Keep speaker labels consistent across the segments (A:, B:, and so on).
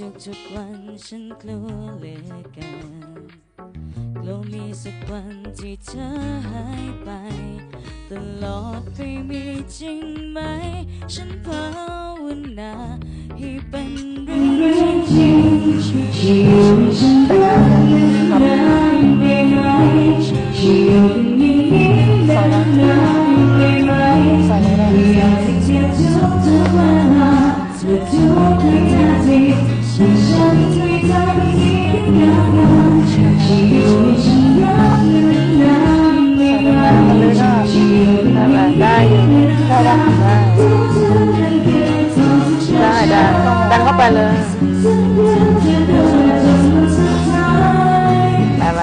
A: ทุกๆวันฉันกลัวเหลือเกินกลัวมีสักวันที่เธอหายไป ตลอดไปมีจริงไหม ฉันภาวนาให้เป็นเรื่องจริงชีวิตฉันรักได้ไหมชีวิตนี้ได้ไหมอยากที่จะทุกทุกเวลาทุกทุกนาทีฉันฉัน ไม่ได้ไหม
B: ได้ไหมได้อยู่ได้ได้ได้ได้ได้ดันเข้าไปเลยได้ไหม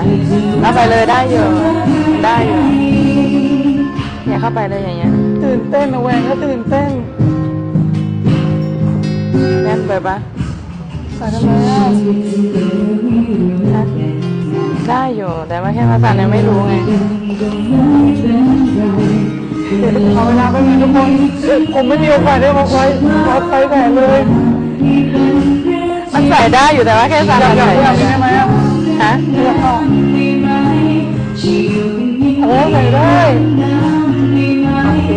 B: เข้าไปเลยได้อยู่ได้อยู่เนี่ยเข้าไปเลยอย่างเงี้ย
C: ตื่นเต้นนะแวงก็ตื่นเต้น
B: แน่นไปปะ
C: ใส่ทำไมอะ
B: ได้อยู่ แต่ว่าแค่ภาษาเนี่ยไม่รู้ไง
C: เอาเวลาไปไหนทุกคนผมไม่มีโอกาสได้มาคอยมาไปไหนเลย
B: มันใส่ได้อยู่แต่ว่าแค่ภาษา
C: อยาก
B: ใส่
C: อยากได้ไหมอะ
B: ฮะ
C: อยากเอาโอ้ใส่ได้โอเค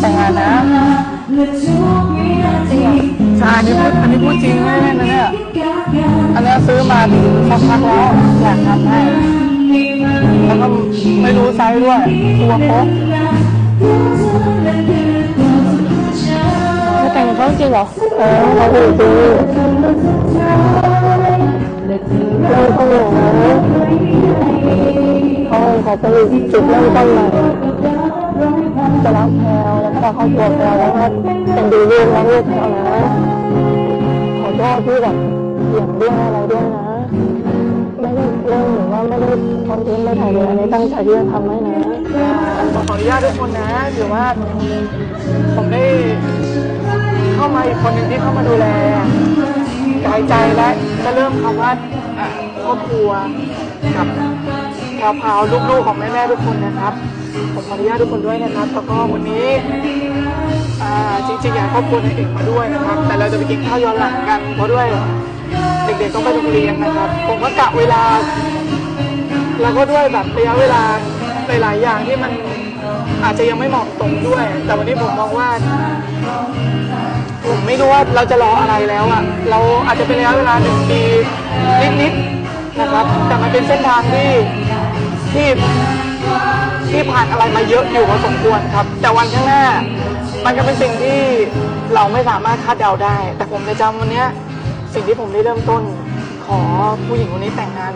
C: แต่งงานนะ มาสักพักแล้วอยากทำให้แล้วก็ไม่รู้ไซส์ด้วยตัวโป๊ะ
B: จะแต่งเขาจริงเหรอ
C: เออเขาดูดีเริ่มต้นเลยเขาเขาไปจุดเริ่มต้นใหม่จะรักแพลวแล้วก็ครอบครัวแพลวแล้วก็เป็นดูลูกแล้วลูกแพลวนะขอโทษที่แบบ เหยียบเรื่องอะไรด้วยนะ ไม่ได้เรื่องหรือว่าไม่ได้คอนเทนต์ไม่ถ่ายเลยอันนี้ตั้งใจที่จะทำให้นะขออนุญาตทุกคนนะถือว่าผมได้เข้ามาอีกคนหนึ่งที่เข้ามาดูแลกายใจและจะเริ่มคำว่าครอบครัวกับพาวพาวลูกๆของแม่ๆทุกคนนะครับ ผมขออนุญาตทุกคนด้วยนะครับแล้วก็วันนี้จริงๆอยากครอบครัวในเอกมาด้วยนะครับ แต่เราจะไปกินข้าวย้อนหลังกันเพราะด้วย กต้องไปโรงเรียนนะครับ ผมก็กะเวลา แล้วก็ด้วยแบบระยะเวลาหลาย ๆ อย่างที่มันอาจจะยังไม่เหมาะสมด้วย แต่วันนี้ผมมองว่า ผมไม่รู้ว่าเราจะรออะไรแล้วอะเราอาจจะเป็นระยะเวลาหนึ่งปีนิด ๆ นะครับ แต่มันเป็นเส้นทางที่ที่ที่ผ่านอะไรมาเยอะอยู่พอสมควรครับ แต่วันข้างหน้า มันก็เป็นสิ่งที่เราไม่สามารถคาดเดาได้ แต่ผมจะจำวันเนี้ย สิ่งที่ผมได้เริ่มต้น ขอผู้หญิงคนนี้แต่งงาน